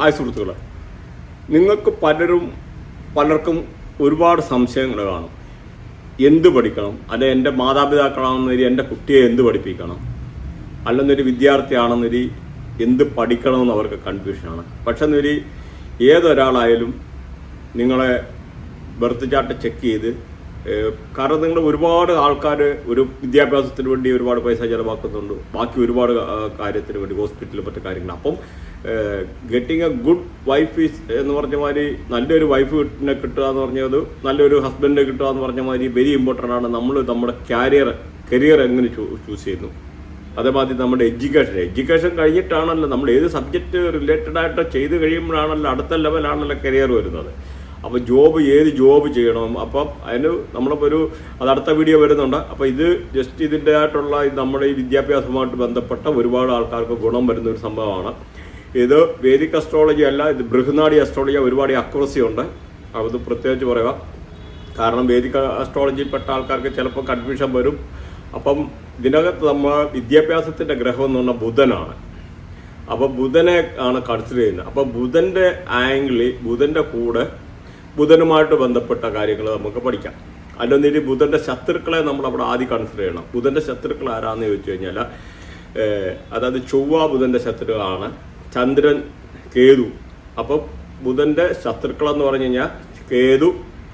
Hi സുഹൃത്തുക്കളെ. നിങ്ങൾക്ക് പലരും പലർക്കും ഒരുപാട് സംശയങ്ങൾ കാണും. എന്ത് പഠിക്കണം? അല്ലെ എന്റെ മാതാപിതാക്കളാണെന്നൊരു എന്റെ കുട്ടിയെ എന്ത് പഠിപ്പിക്കണം? അല്ലെന്നൊരു വിദ്യാർത്ഥിയാണെന്നൊരു എന്ത് പഠിക്കണമെന്ന് അവർക്ക് കൺഫ്യൂഷനാണ് പക്ഷെ എന്നൊരു ഏതൊരാളായാലും നിങ്ങളെ ബർത്ത് ചാർട്ട് ചെക്ക് ചെയ്ത് കാരണം നിങ്ങൾ ഒരുപാട് ആൾക്കാർ ഒരു വിദ്യാഭ്യാസത്തിന് വേണ്ടി ഒരുപാട് പൈസ ചിലവാക്കുന്നുണ്ട്. ബാക്കി ഒരുപാട് കാര്യത്തിന് വേണ്ടി ഹോസ്പിറ്റലിൽ മറ്റു കാര്യങ്ങൾ. അപ്പം getting a good wife is എന്ന് പറഞ്ഞ മാതിരി നല്ലൊരു വൈഫിനെ കിട്ടുക എന്ന് പറഞ്ഞത് നല്ലൊരു ഹസ്ബൻഡിനെ കിട്ടുക എന്ന് പറഞ്ഞ മാതിരി വെരി ഇമ്പോർട്ടന്റ് ആണ്. നമ്മൾ നമ്മുടെ കരിയർ കരിയർ എങ്ങനെ ചൂസ് ചെയ്യുന്നു? അതേമാതിരി നമ്മുടെ എഡ്യൂക്കേഷൻ എഡ്യൂക്കേഷൻ കഴിഞ്ഞിട്ടാണല്ലോ നമ്മൾ ഏത് സബ്ജക്റ്റ് റിലേറ്റഡ് ആയിട്ട് ചെയ്ത് കഴിയുമ്പോഴാണല്ലോ അടുത്ത ലെവലാണല്ലോ കരിയർ വരുന്നത്. അപ്പോൾ ജോബ് ഏത് ജോബ് ചെയ്യണം? അപ്പം അതിന് നമ്മളിപ്പോൾ ഒരു അത് അടുത്ത വീഡിയോ വരുന്നുണ്ട്. അപ്പോൾ ഇത് ജസ്റ്റ് ഇതിന്റെ ആയിട്ടുള്ള നമ്മുടെ ഈ വിദ്യാഭ്യാസവുമായിട്ട് ബന്ധപ്പെട്ട ഒരുപാട് ആൾക്കാർക്ക് ഗുണം വരുന്ന ഒരു സംഭവമാണ്. ഇത് വേദിക് അസ്ട്രോളജി അല്ല ഇത് ബൃഹനാടി അസ്ട്രോളജി ഒരുപാട് അക്യുറസി ഉണ്ട്. അത് പ്രത്യേകിച്ച് പറയുക. കാരണം വേദിക അസ്ട്രോളജിയിൽപ്പെട്ട ആൾക്കാർക്ക് ചിലപ്പോൾ കൺഫ്യൂഷൻ വരും. അപ്പം ഇതിനകത്ത് നമ്മൾ വിദ്യാഭ്യാസത്തിന്റെ ഗ്രഹം എന്ന് പറഞ്ഞാൽ ബുധനാണ്. അപ്പൊ ബുധനെ ആണ് കൺസിഡർ ചെയ്യുന്നത്. അപ്പൊ ബുധന്റെ ആംഗിളിൽ ബുധന്റെ കൂടെ ബുധനുമായിട്ട് ബന്ധപ്പെട്ട കാര്യങ്ങൾ നമുക്ക് പഠിക്കാം. അല്ലെന്നിട്ട് ബുധന്റെ ശത്രുക്കളെ നമ്മൾ അവിടെ ആദ്യം കൺസിഡർ ചെയ്യണം. ബുധന്റെ ശത്രുക്കൾ ആരാന്ന് ചോദിച്ചു കഴിഞ്ഞാൽ അതായത് ചൊവ്വ ബുധന്റെ ശത്രുക്കളാണ്. ചന്ദ്രൻ കേതു. അപ്പം ബുധന്റെ ശത്രുക്കൾ എന്ന് പറഞ്ഞു കഴിഞ്ഞാൽ കേതു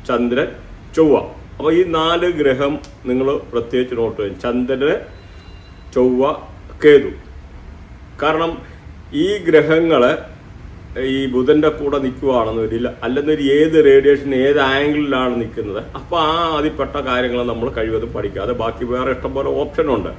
ചന്ദ്രൻ ചൊവ്വ. അപ്പോൾ ഈ നാല് ഗ്രഹം നിങ്ങൾ പ്രത്യേകിച്ച് നോട്ട് ചെയ്യും. ചന്ദ്രന് ചൊവ്വ കേതു. കാരണം ഈ ഗ്രഹങ്ങളെ ഈ ബുധന്റെ കൂടെ നിൽക്കുവാണെന്ന് വരില്ല. അല്ലെന്നൊരു ഏത് റേഡിയേഷൻ ഏത് ആംഗിളിലാണ് നിൽക്കുന്നത് അപ്പോൾ ആ അതിൽപ്പെട്ട കാര്യങ്ങൾ നമ്മൾ കഴിവതും പഠിക്കുക അത് ബാക്കി വേറെ ഇഷ്ടംപോലെ ഓപ്ഷൻ ഉണ്ട്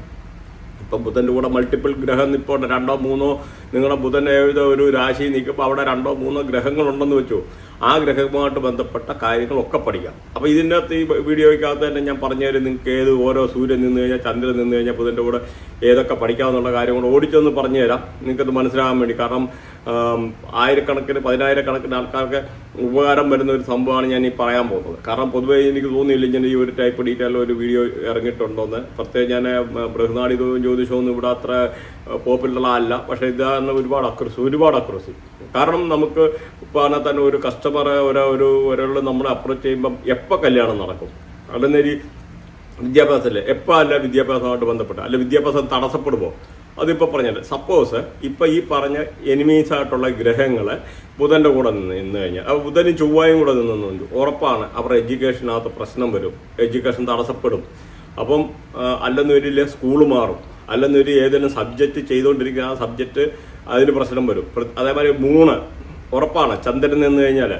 ഇപ്പം ബുധന്റെ കൂടെ മൾട്ടിപ്പിൾ ഗ്രഹം ഇപ്പോൾ രണ്ടോ മൂന്നോ നിങ്ങളുടെ ബുധൻ ഏത് ഒരു രാശി നിൽക്കുമ്പോൾ അവിടെ രണ്ടോ മൂന്നോ ഗ്രഹങ്ങളുണ്ടെന്ന് വെച്ചു. ആ ഗ്രഹവുമായിട്ട് ബന്ധപ്പെട്ട കാര്യങ്ങളൊക്കെ പഠിക്കാം. അപ്പോൾ ഇതിന്റെ അകത്ത് ഈ വീഡിയോയ്ക്കകത്ത് തന്നെ ഞാൻ പറഞ്ഞുതരും. നിങ്ങൾക്ക് ഏത് ഓരോ സൂര്യൻ നിന്ന് കഴിഞ്ഞാൽ ചന്ദ്രൻ നിന്ന് കഴിഞ്ഞാൽ ബുധന്റെ കൂടെ ഏതൊക്കെ പഠിക്കാമെന്നുള്ള കാര്യം കൂടെ ഓടിച്ചൊന്ന് പറഞ്ഞുതരാം. നിങ്ങൾക്കത് മനസ്സിലാകാൻ വേണ്ടി. കാരണം ആയിരക്കണക്കിന് പതിനായിരക്കണക്കിന് ആൾക്കാർക്ക് ഉപകാരം വരുന്ന ഒരു സംഭവമാണ് ഞാൻ ഈ പറയാൻ പോകുന്നത്. കാരണം പൊതുവേ എനിക്ക് തോന്നിയില്ല ഇങ്ങനെ ഈ ഒരു ടൈപ്പ് ഡീറ്റെയിൽ ഒരു വീഡിയോ ഇറങ്ങിയിട്ടുണ്ടോന്ന്. പ്രത്യേകിച്ച് ഞാൻ ബൃഹനാടി ജ്യോതിഷമൊന്നും ഇവിടെ അത്ര പോപ്പുലറല്ല പക്ഷേ ഇതാണ് ഒരുപാട് അക്രസി ഒരുപാട് അക്രസി കാരണം നമുക്ക് അതിനെ തന്നെ ഒരു കസ്റ്റമറെ ഒരു ഒരു ഒരാൾ നമ്മളെ അപ്രോച്ച് ചെയ്യുമ്പം എപ്പോൾ കല്യാണം നടക്കും? അല്ലെന്നൊരു വിദ്യാഭ്യാസമല്ലേ എപ്പോൾ അല്ല വിദ്യാഭ്യാസമായിട്ട് ബന്ധപ്പെട്ട? അല്ല വിദ്യാഭ്യാസം തടസ്സപ്പെടുമോ അതിപ്പോൾ പറഞ്ഞത് സപ്പോസ് ഇപ്പം ഈ പറഞ്ഞ എനിമീസ് ആയിട്ടുള്ള ഗ്രഹങ്ങൾ ബുധന്റെ കൂടെ നിന്ന് നിന്ന് കഴിഞ്ഞാൽ അപ്പോൾ ബുധനും ചൊവ്വായും കൂടെ നിന്നുണ്ട് ഉറപ്പാണ് അവരുടെ എഡ്യൂക്കേഷനകത്ത് പ്രശ്നം വരും. എഡ്യൂക്കേഷൻ തടസ്സപ്പെടും. അപ്പം അല്ലെന്നൊരു സ്കൂൾ മാറും. അല്ലെന്നൊരു ഏതെങ്കിലും സബ്ജക്റ്റ് ചെയ്തുകൊണ്ടിരിക്കുന്ന ആ സബ്ജക്റ്റ് അതിന് പ്രശ്നം വരും. അതേമാതിരി മൂന്ന് ഉറപ്പാണ്. ചന്ദ്രൻ നിന്ന് കഴിഞ്ഞാൽ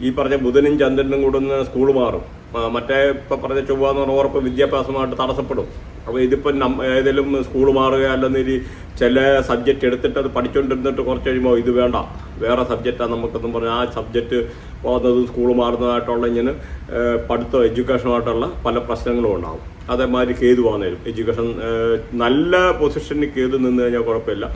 ഈ പറഞ്ഞ ബുധനും ചന്ദ്രനും കൂടെ നിന്ന് സ്കൂൾ മാറും. മറ്റേ ഇപ്പം പറഞ്ഞ ചൊവ്വ എന്ന് പറഞ്ഞ ഉറപ്പ് വിദ്യാഭ്യാസമായിട്ട് തടസ്സപ്പെടും. അപ്പോൾ ഇതിപ്പം നം ഏതെങ്കിലും സ്കൂൾ മാറുക അല്ലെന്നൊരു ചില സബ്ജക്റ്റ് എടുത്തിട്ട് അത് പഠിച്ചുകൊണ്ടിരുന്നിട്ട് കുറച്ച് കഴിയുമ്പോൾ ഇത് വേണ്ട. വേറെ സബ്ജക്റ്റാണ് നമുക്കെന്നും പറഞ്ഞാൽ ആ സബ്ജക്റ്റ് പോകുന്നത് സ്കൂൾ മാറുന്നതായിട്ടുള്ള ഇങ്ങനെ പഠിത്തം എഡ്യൂക്കേഷനുമായിട്ടുള്ള പല പ്രശ്നങ്ങളും ഉണ്ടാകും അതേമാതിരി കേതു വന്നേരും എഡ്യൂക്കേഷൻ നല്ല പൊസിഷനിൽ കേതു നിന്ന് കഴിഞ്ഞാൽ കുഴപ്പമില്ല.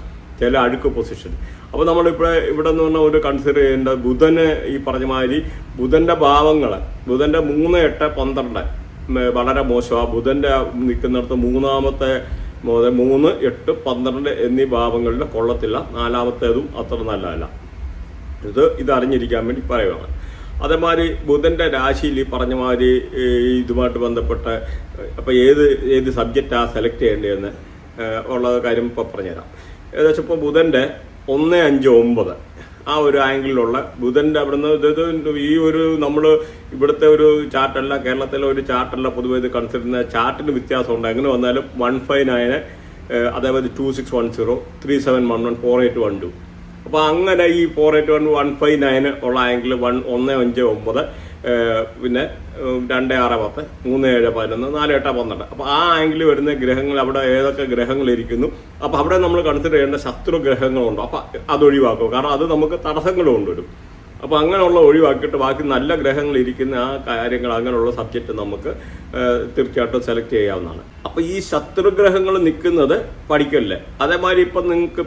ചില അഴുക്ക് പൊസിഷൻ അപ്പോൾ നമ്മളിപ്പോൾ ഇവിടെ നിന്ന് പറഞ്ഞാൽ ഒരു കൺസിഡർ ചെയ്യേണ്ട ബുധന് ഈ പറഞ്ഞ മാതിരി ബുധന്റെ ഭാവങ്ങൾ ബുധന്റെ മൂന്ന് എട്ട് പന്ത്രണ്ട് വളരെ മോശമാണ് ബുധന്റെ നിൽക്കുന്നിടത്ത് മൂന്നാമത്തെ മുതൽ മൂന്ന് എട്ട് പന്ത്രണ്ട് എന്നീ ഭാവങ്ങളിൽ കൊള്ളത്തില്ല. നാലാമത്തേതും അത്ര നല്ലതല്ല. ഇത് ഇതറിഞ്ഞിരിക്കാൻ വേണ്ടി പറയുകയാണ് അതേമാതിരി ബുധന്റെ രാശിയിൽ ഈ പറഞ്ഞ മാതിരി ഇതുമായിട്ട് ബന്ധപ്പെട്ട അപ്പോൾ ഏത് ഏത് സബ്ജക്റ്റാണ് സെലക്ട് ചെയ്യേണ്ടതെന്ന് ഉള്ള കാര്യം ഇപ്പോൾ പറഞ്ഞുതരാം. ഏകദേശം ഇപ്പോൾ ബുധന്റെ ഒന്ന് അഞ്ച് ഒമ്പത്. ആ ഒരു ആംഗിളിലുള്ള ബുധന്റെ അവിടുന്ന് ഈ ഒരു നമ്മൾ ഇവിടുത്തെ ഒരു ചാർട്ടല്ല കേരളത്തിലെ ഒരു ചാർട്ടല്ല പൊതുവെ ഇത് കൺസിഡർ ചെയ്യുന്ന ചാർട്ടിന് വ്യത്യാസമുണ്ട്. എങ്ങനെ വന്നാലും വൺ ഫൈവ് നയന് അതേപോലെ two six one zero three seven one one four eight one two അപ്പോൾ അങ്ങനെ ഈ four eight one one five nine ഉള്ള ആംഗിൾ വൺ ഒന്ന് അഞ്ച് ഒമ്പത് പിന്നെ രണ്ട് ആറ് പത്ത് മൂന്ന് ഏഴ് പതിനൊന്ന് നാല് എട്ട് പന്ത്രണ്ട്. അപ്പോൾ ആ ആംഗിൾ വരുന്ന ഗ്രഹങ്ങൾ അവിടെ ഏതൊക്കെ ഗ്രഹങ്ങൾ ഇരിക്കുന്നു അപ്പോൾ അവിടെ നമ്മൾ കൺസിഡർ ചെയ്യേണ്ട ശത്രു ഗ്രഹങ്ങളുണ്ടോ. അപ്പോൾ അത് ഒഴിവാക്കും കാരണം അത് നമുക്ക് തടസ്സങ്ങൾ കൊണ്ടുവരും. അപ്പോൾ അങ്ങനെയുള്ള ഒഴിവാക്കിയിട്ട് ബാക്കി നല്ല ഗ്രഹങ്ങൾ ഇരിക്കുന്ന ആ കാര്യങ്ങൾ അങ്ങനെയുള്ള സബ്ജക്റ്റ് നമുക്ക് തീർച്ചയായിട്ടും സെലക്ട് ചെയ്യാവുന്നതാണ്. അപ്പോൾ ഈ ശത്രുഗ്രഹങ്ങൾ നിൽക്കുന്നത് പഠിക്കല്ലേ? അതേമാതിരി ഇപ്പം നിങ്ങൾക്ക്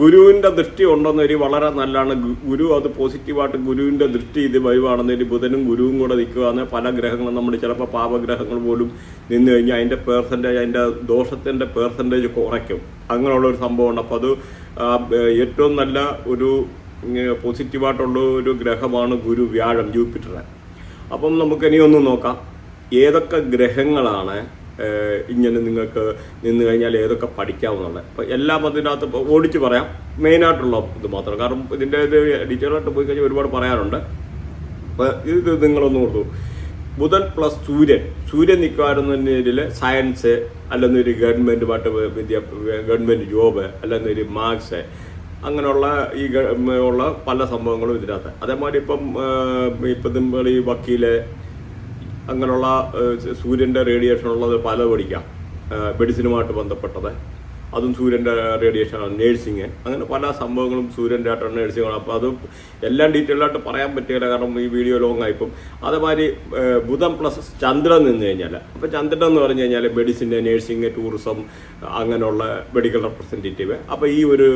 ഗുരുവിന്റെ ദൃഷ്ടി ഉണ്ടെന്നൊരു വളരെ നല്ലതാണ്. ഗുരു അത് പോസിറ്റീവായിട്ട് ഗുരുവിന്റെ ദൃഷ്ടി ഇത് വരുവാണെന്നൊരു ബുധനും ഗുരുവും കൂടെ നിൽക്കുകയാണ് പല ഗ്രഹങ്ങളും നമ്മൾ ചിലപ്പോൾ പാപഗ്രഹങ്ങൾ പോലും നിന്ന് കഴിഞ്ഞാൽ അതിന്റെ പേഴ്സന്റേജ് അതിന്റെ ദോഷത്തിന്റെ പേഴ്സന്റേജ് കുറയ്ക്കും. അങ്ങനെയുള്ള ഒരു സംഭവമുണ്ട്. അപ്പോൾ അത് ഏറ്റവും നല്ല ഒരു പോസിറ്റീവായിട്ടുള്ള ഒരു ഗ്രഹമാണ് ഗുരു വ്യാഴം ജൂപ്പിറ്റർ. അപ്പം നമുക്ക് ഇനി ഒന്ന് നോക്കാം. ഏതൊക്കെ ഗ്രഹങ്ങളാണ് ഇങ്ങനെ നിങ്ങൾക്ക് നിന്ന് കഴിഞ്ഞാൽ ഏതൊക്കെ പഠിക്കാവുന്നുള്ളത്? അപ്പോൾ എല്ലാം അതിനകത്ത് ഓടിച്ച് പറയാം. മെയിനായിട്ടുള്ള ഇത് മാത്രം. കാരണം ഇതിന്റെ ഇത് ഡീറ്റെയിൽ ആയിട്ട് പോയി കഴിഞ്ഞാൽ ഒരുപാട് പറയാറുണ്ട് അപ്പോൾ ഇത് നിങ്ങളൊന്ന് കൊടുത്തു ബുധൻ പ്ലസ് സൂര്യൻ. സൂര്യൻ നിൽക്കുമായിരുന്നതിൽ സയൻസ് അല്ലെന്നൊരു ഗവൺമെന്റുമായിട്ട് വിദ്യ ഗവൺമെന്റ് ജോബ് അല്ലെന്നൊരു മാർക്സ് അങ്ങനെയുള്ള ഈ ഉള്ള പല സംഭവങ്ങളും ഇതിനകത്ത്. അതേമാതിരി ഇപ്പം ഇപ്പം നമ്മൾ ഈ വക്കീൽ അങ്ങനെയുള്ള സൂര്യന്റെ റേഡിയേഷൻ ഉള്ളത് പല പഠിക്കാം മെഡിസിനുമായിട്ട് ബന്ധപ്പെട്ടത്. അതും സൂര്യന്റെ റേഡിയേഷനാണ് നേഴ്സിങ് അങ്ങനെ പല സംഭവങ്ങളും സൂര്യന്റെ ആയിട്ടാണ് നേഴ്സിങ്ങാണ് അപ്പോൾ അത് എല്ലാം ഡീറ്റെയിൽ ആയിട്ട് പറയാൻ പറ്റില്ല കാരണം ഈ വീഡിയോ ലോങ് ആയിപ്പം അതേമാതിരി ബുധൻ പ്ലസ് ചന്ദ്രൻ നിന്ന് കഴിഞ്ഞാൽ അപ്പോൾ ചന്ദ്രൻ എന്ന് പറഞ്ഞു കഴിഞ്ഞാൽ മെഡിസിന് നേഴ്സിംഗ് ടൂറിസം അങ്ങനെയുള്ള മെഡിക്കൽ റെപ്രസെന്റേറ്റീവ് അപ്പോൾ ഈ ഒരു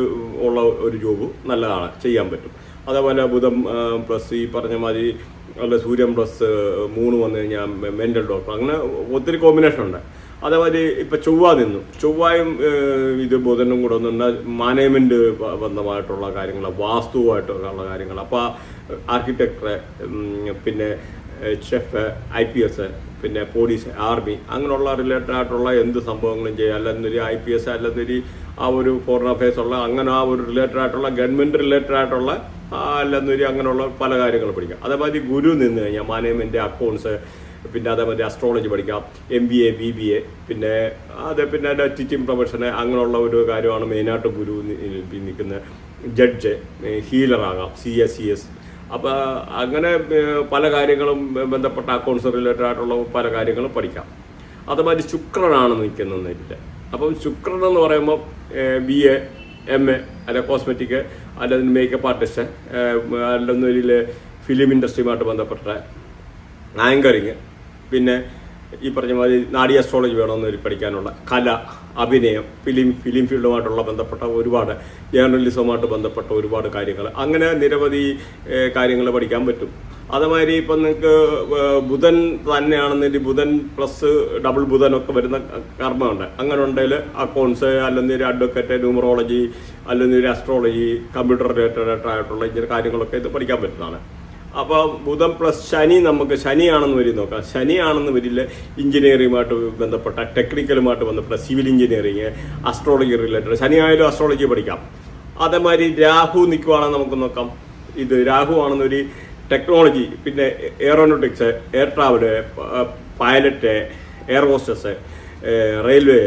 ഉള്ള ഒരു ജോബ് നല്ലതാണ് ചെയ്യാൻ പറ്റും. അതേപോലെ ബുധം പ്ലസ് ഈ പറഞ്ഞ മാതിരി അല്ല സൂര്യൻ പ്ലസ് മൂന്ന് വന്നു കഴിഞ്ഞാൽ മെന്റൽ ഡോക്ടർ അങ്ങനെ ഒത്തിരി കോമ്പിനേഷൻ ഉണ്ട്. അതേമാതിരി ഇപ്പം ചൊവ്വ നിന്നു. ചൊവ്വായും ഇത് ബുധനും കൂടെ ഒന്നുണ്ട് മാനേജ്മെന്റ് ബന്ധമായിട്ടുള്ള കാര്യങ്ങൾ വാസ്തുവായിട്ടുള്ള കാര്യങ്ങൾ അപ്പോൾ ആർക്കിടെക്ടർ പിന്നെ ഷെഫ് ഐ പി എസ് പിന്നെ പോലീസ് ആർമി അങ്ങനെയുള്ള റിലേറ്റഡ് ആയിട്ടുള്ള എന്ത് സംഭവങ്ങളും ചെയ്യാം. അല്ലെന്നൊരു ഐ പി എസ് അല്ലെന്നൊരു ആ ഒരു ഫോറിൻ അഫയേഴ്സ് ഉള്ള അങ്ങനെ ആ ഒരു റിലേറ്റഡ് ആയിട്ടുള്ള ഗവൺമെന്റ് റിലേറ്റഡ് ആയിട്ടുള്ള അല്ലെന്നൊരു അങ്ങനെയുള്ള പല കാര്യങ്ങൾ പഠിക്കാം. അതേമാതിരി ഗുരു നിന്ന് കഴിഞ്ഞാൽ മാനേജ്മെന്റ് അക്കൗണ്ട്സ് പിന്നെ അതേമാതിരി അസ്ട്രോളജി പഠിക്കാം M B A B B A പിന്നെ അത് പിന്നെ ടീച്ചിങ് പ്രൊഫഷന് അങ്ങനെയുള്ള ഒരു കാര്യമാണ് മെയിനായിട്ട് ഗുരു നിൽക്കുന്നത് ജഡ്ജ് ഹീലറാകാം സി എസ് സി എസ് അപ്പോൾ അങ്ങനെ പല കാര്യങ്ങളും ബന്ധപ്പെട്ട അക്കൗണ്ട്സ് റിലേറ്റഡ് ആയിട്ടുള്ള പല കാര്യങ്ങളും പഠിക്കാം. അതുമാതിരി ശുക്രനാണ് നിൽക്കുന്നതില്ല അപ്പം ശുക്രൻ എന്ന് പറയുമ്പോൾ ബി എ എം എ അല്ലെ കോസ്മെറ്റിക് അല്ലെങ്കിൽ മേക്കപ്പ് ആർട്ടിസ്റ്റ് അല്ലെന്നൊരു ഫിലിം ഇൻഡസ്ട്രിയുമായിട്ട് ബന്ധപ്പെട്ട ആങ്കറിങ് പിന്നെ ഈ പറഞ്ഞ മാതിരി നാഡി അസ്ട്രോളജി വേണമെന്ന് പഠിക്കാനുള്ള കല അഭിനയം ഫിലിം ഫിലിം ഫീൽഡുമായിട്ടുള്ള ബന്ധപ്പെട്ട ഒരുപാട് ജേർണലിസവുമായിട്ട് ബന്ധപ്പെട്ട ഒരുപാട് കാര്യങ്ങൾ അങ്ങനെ നിരവധി കാര്യങ്ങൾ പഠിക്കാൻ പറ്റും. അതേമാതിരി ഇപ്പം നിങ്ങൾക്ക് ബുധൻ തന്നെയാണെന്നുണ്ടെങ്കിൽ ബുധൻ പ്ലസ് ഡബിൾ ബുധൻ ഒക്കെ വരുന്ന കർമ്മമുണ്ട്. അങ്ങനെ ഉണ്ടെങ്കിൽ അക്കൗണ്ട്സ് അല്ലെങ്കിൽ അഡ്വക്കേറ്റ് ന്യൂമറോളജി അല്ലെങ്കിൽ അസ്ട്രോളജി കമ്പ്യൂട്ടർ റിലേറ്റഡ് ആയിട്ടുള്ള ഇങ്ങനെ കാര്യങ്ങളൊക്കെ ഇത് പഠിക്കാൻ പറ്റുന്നതാണ്. അപ്പോൾ ബുധം പ്ലസ് ശനി നമുക്ക് ശനിയാണെന്ന് വരി നോക്കാം. ശനിയാണെന്ന് വരില്ല എഞ്ചിനീയറിംഗുമായിട്ട് ബന്ധപ്പെട്ട ടെക്നിക്കലുമായിട്ട് ബന്ധപ്പെട്ട സിവിൽ എഞ്ചിനീയറിങ് അസ്ട്രോളജി റിലേറ്റഡ് ശനി ആയാലും അസ്ട്രോളജി പഠിക്കാം. അതേമാതിരി രാഹു നിൽക്കുവാണെന്ന് നമുക്ക് നോക്കാം. ഇത് രാഹു ആണെന്നൊരു ടെക്നോളജി പിന്നെ aeronautics air travel pilot air hostess railway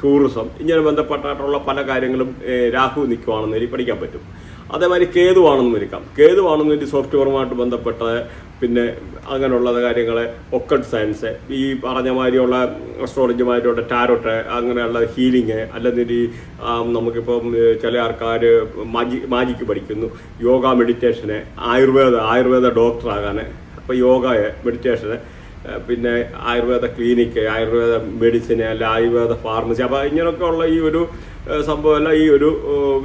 tourism ഇങ്ങനെ ബന്ധപ്പെട്ടിട്ടുള്ള പല കാര്യങ്ങളും രാഹു നിൽക്കുവാണെന്ന് പഠിക്കാൻ പറ്റും. അതേമാതിരി കേതുവാണെന്ന് ഇരിക്കാം. കേതുവാണെന്ന് ഒരു സോഫ്റ്റ്വെയറുമായിട്ട് ബന്ധപ്പെട്ട പിന്നെ അങ്ങനെയുള്ള കാര്യങ്ങൾ ഒക്കട്ട് സയൻസ് ഈ പറഞ്ഞ മാതിരിയുള്ള അസ്ട്രോളജിമാരിയുടെ ടാരോട്ട് അങ്ങനെയുള്ള ഹീലിങ് അല്ലെങ്കിൽ നമുക്കിപ്പം ഏഹ്, ചില ആൾക്കാർ മാജി മാജിക്ക് പഠിക്കുന്നു. യോഗ മെഡിറ്റേഷന് ആയുർവേദ ആയുർവേദ ഡോക്ടറാകാൻ അപ്പോൾ യോഗ മെഡിറ്റേഷന് പിന്നെ ആയുർവേദ ക്ലിനിക്ക് ആയുർവേദ മെഡിസിന് അല്ല ആയുർവേദ ഫാർമസി. അപ്പോൾ ഇങ്ങനെയൊക്കെ ഉള്ള ഈ ഒരു സംഭവമല്ല ഈ ഒരു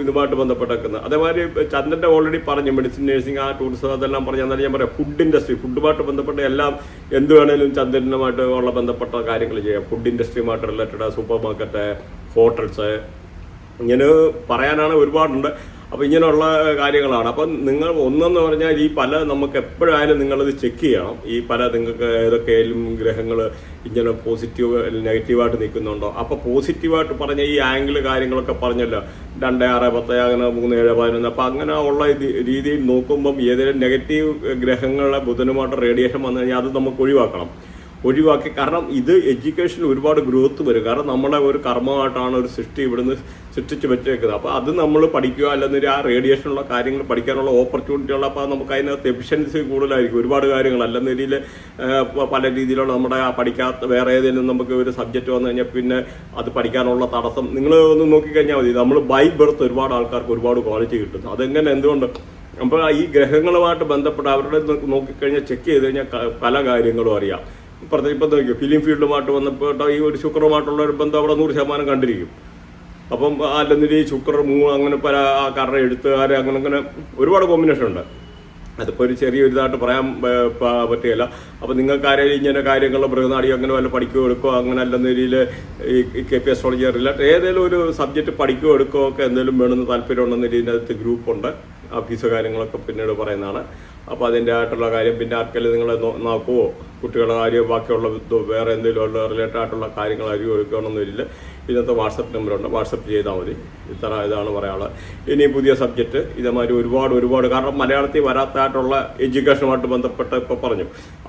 ഇതുമായിട്ട് ബന്ധപ്പെട്ടേക്കുന്നത്. അതേമാതിരി ചന്ദ്രന്റെ ഓൾറെഡി പറഞ്ഞു മെഡിസിൻ നേഴ്സിംഗ് ആ ടൂറിസം അതെല്ലാം പറഞ്ഞു. എന്നാലും ഞാൻ പറയാം ഫുഡ് ഇൻഡസ്ട്രി ഫുഡുമായിട്ട് ബന്ധപ്പെട്ട എല്ലാം എന്ത് വേണേലും ചന്ദ്രനുമായിട്ട് ഉള്ള ബന്ധപ്പെട്ട കാര്യങ്ങൾ ചെയ്യാം. ഫുഡ് ഇൻഡസ്ട്രിയുമായിട്ട് റിലേറ്റഡ് സൂപ്പർ മാർക്കറ്റ് ഹോട്ടൽസ് ഇങ്ങനെ പറയാനാണ് ഒരുപാടുണ്ട്. അപ്പോൾ ഇങ്ങനെയുള്ള കാര്യങ്ങളാണ്. അപ്പം നിങ്ങൾ ഒന്നെന്ന് പറഞ്ഞാൽ ഈ പല നമുക്ക് എപ്പോഴായാലും നിങ്ങളത് ചെക്ക് ചെയ്യണം. ഈ പല നിങ്ങൾക്ക് ഏതൊക്കെയായാലും ഗ്രഹങ്ങൾ ഇങ്ങനെ പോസിറ്റീവ് നെഗറ്റീവായിട്ട് നിൽക്കുന്നുണ്ടോ? അപ്പോൾ പോസിറ്റീവായിട്ട് പറഞ്ഞ ഈ ആംഗിൾ കാര്യങ്ങളൊക്കെ പറഞ്ഞല്ലോ. രണ്ട് ആറ് പത്ത് അങ്ങനെ മൂന്ന് ഏഴ് പതിനൊന്ന്. അപ്പം അങ്ങനെ ഉള്ള രീതിയിൽ നോക്കുമ്പം ഏതെങ്കിലും നെഗറ്റീവ് ഗ്രഹങ്ങളെ ബുധനുമായിട്ട് റേഡിയേഷൻ വന്നു കഴിഞ്ഞാൽ അത് നമുക്ക് ഒഴിവാക്കണം. ഒഴിവാക്കി. കാരണം ഇത് എഡ്യൂക്കേഷനിൽ ഒരുപാട് ഗ്രോത്ത് വരും. കാരണം നമ്മളെ ഒരു കർമ്മമായിട്ടാണ് ഒരു സൃഷ്ടി ഇവിടുന്ന് സൃഷ്ടിച്ച് വെച്ചേക്കുന്നത്. അപ്പോൾ അത് നമ്മൾ പഠിക്കുക അല്ലെന്നൊരു ആ റേഡിയേഷനുള്ള കാര്യങ്ങൾ പഠിക്കാനുള്ള ഓപ്പർച്യൂണിറ്റി ഉള്ള അപ്പോൾ നമുക്ക് അതിനകത്ത് എഫിഷ്യൻസി കൂടുതലായിരിക്കും. ഒരുപാട് കാര്യങ്ങൾ അല്ലെന്ന രീതിയിൽ പല രീതിയിലുള്ള നമ്മുടെ ആ പഠിക്കാത്ത വേറെ ഏതെങ്കിലും നമുക്ക് ഒരു സബ്ജക്റ്റ് വന്നു കഴിഞ്ഞാൽ പിന്നെ അത് പഠിക്കാനുള്ള തടസ്സം. നിങ്ങൾ ഒന്ന് നോക്കിക്കഴിഞ്ഞാൽ മതി. നമ്മൾ ബൈ ബർത്ത് ഒരുപാട് ആൾക്കാർക്ക് ഒരുപാട് ക്വാളിറ്റി കിട്ടുന്നു. അതെങ്ങനെ എന്തുകൊണ്ട്? അപ്പോൾ ഈ ഗ്രഹങ്ങളുമായിട്ട് ബന്ധപ്പെട്ട് അവരുടെ നോക്കിക്കഴിഞ്ഞാൽ ചെക്ക് ചെയ്ത് കഴിഞ്ഞാൽ പല കാര്യങ്ങളും അറിയാം. പ്രത്യേകിച്ച് ഇപ്പം ഫിലിം ഫീൽഡുമായിട്ട് വന്നപ്പോൾ ഈ ഒരു ശുക്രമായിട്ടുള്ള ഒരു ബന്ധം അവിടെ നൂറ് ശതമാനം കണ്ടിരിക്കും. അപ്പം അല്ലെന്നിൽ ഈ ശുക്ര മൂ അങ്ങനെ പല ആൾക്കാരുടെ എഴുത്തുകാർ അങ്ങനെ അങ്ങനെ ഒരുപാട് കോമ്പിനേഷൻ ഉണ്ട്. അതിപ്പോൾ ഒരു ചെറിയ ഇതായിട്ട് പറയാൻ പറ്റുകയില്ല. അപ്പം നിങ്ങൾക്ക് ആരെങ്കിലും ഇങ്ങനെ കാര്യങ്ങൾ മൃഗനാടിയോ അങ്ങനെ വല്ല പഠിക്കുകയോ എടുക്കുകയോ അങ്ങനെ അല്ലെന്ന രീതിയിൽ ഈ കെ പി അസ്ട്രോളജി റിലേറ്റഡ് ഏതെങ്കിലും ഒരു സബ്ജക്റ്റ് പഠിക്കുകയോ എടുക്കുകയോ ഒക്കെ എന്തെങ്കിലും വേണമെന്ന് താല്പര്യം ഉണ്ടെന്ന അടുത്ത് ഗ്രൂപ്പുണ്ട് ആ ഫീസോ കാര്യങ്ങളൊക്കെ പിന്നീട് പറയുന്നതാണ്. അപ്പോൾ അതിന്റെ ആയിട്ടുള്ള കാര്യം പിന്നെ ആർക്കെങ്കിലും നിങ്ങൾ നോക്കുവോ? കുട്ടികളുടെ കാര്യം ബാക്കിയുള്ള വേറെ എന്തെങ്കിലും ഉള്ള റിലേറ്റഡ് ആയിട്ടുള്ള കാര്യങ്ങൾ അരി ഒഴിക്കണമെന്നില്ല ഇന്നത്തെ വാട്സപ്പ് നമ്പറുണ്ട് വാട്സപ്പ് ചെയ്താൽ മതി. ഇത്ര ഇതാണ് പറയാനുള്ളത്. ഇനി പുതിയ സബ്ജക്റ്റ് ഇതേമാതിരി ഒരുപാട് ഒരുപാട്. കാരണം മലയാളത്തിൽ വരാത്തതായിട്ടുള്ള എഡ്യൂക്കേഷനുമായിട്ട് ബന്ധപ്പെട്ട് ഇപ്പോൾ പറഞ്ഞു.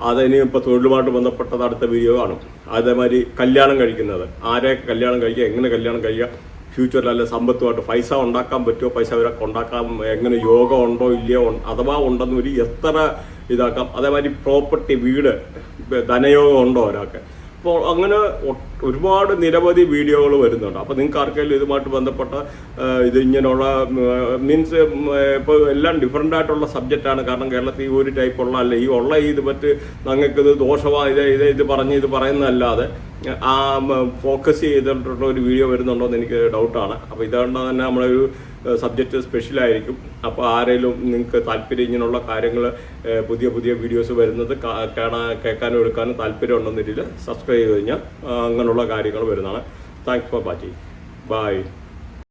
അതിന് ഇപ്പോൾ തൊഴിലുമായിട്ട് ബന്ധപ്പെട്ടത് അടുത്ത വീഡിയോ കാണും. അതേമാതിരി കല്യാണം കഴിക്കുന്നത്. ആരെ കല്യാണം കഴിക്കുക? എങ്ങനെ കല്യാണം കഴിക്കുക? ഫ്യൂച്ചറിൽ അല്ല സമ്പത്തുമായിട്ട് പൈസ ഉണ്ടാക്കാൻ പറ്റുമോ? പൈസ അവരൊക്കെ ഉണ്ടാക്കാൻ എങ്ങനെ യോഗം ഉണ്ടോ ഇല്ലയോ അഥവാ ഉണ്ടെന്നൊരു എത്ര ഇതാക്കാം. അതേമാതിരി പ്രോപ്പർട്ടി വീട് ധനയോഗം ഉണ്ടോ ഒരാൾക്ക്? അപ്പോൾ അങ്ങനെ ഒരുപാട് നിരവധി വീഡിയോകൾ വരുന്നുണ്ട്. അപ്പോൾ നിങ്ങൾക്ക് ആർക്കെങ്കിലും ഇതുമായിട്ട് ബന്ധപ്പെട്ട ഇത് ഇങ്ങനെയുള്ള മീൻസ് ഇപ്പോൾ എല്ലാം ഡിഫറെന്റ് ആയിട്ടുള്ള സബ്ജക്റ്റാണ് കാരണം കേരളത്തിൽ ഈ ഒരു ടൈപ്പുള്ള അല്ല ഈ ഉള്ള ഇത് പറ്റ് ഞങ്ങൾക്ക് ഇത് ദോഷമാ ഇത് ഇത് ഇത് പറഞ്ഞ് ഇത് പറയുന്നതല്ലാതെ ആ ഫോക്കസ് ചെയ്തിട്ടുള്ള ഒരു വീഡിയോ വരുന്നുണ്ടോ എന്ന് എനിക്ക് ഡൗട്ടാണ് അപ്പോൾ ഇതുകൊണ്ട് തന്നെ നമ്മളൊരു സബ്ജക്റ്റ് സ്പെഷ്യലായിരിക്കും അപ്പോൾ ആരെങ്കിലും നിങ്ങൾക്ക് താല്പര്യം ഇങ്ങനെയുള്ള കാര്യങ്ങൾ പുതിയ പുതിയ വീഡിയോസ് വരുന്നത് കാണാൻ കേൾക്കാനും എടുക്കാനും താല്പര്യം ഉണ്ടെന്നില്ല സബ്സ്ക്രൈബ് ചെയ്ത് കഴിഞ്ഞാൽ അങ്ങനെയുള്ള കാര്യങ്ങൾ വരുന്നതാണ്. Thanks for watching bye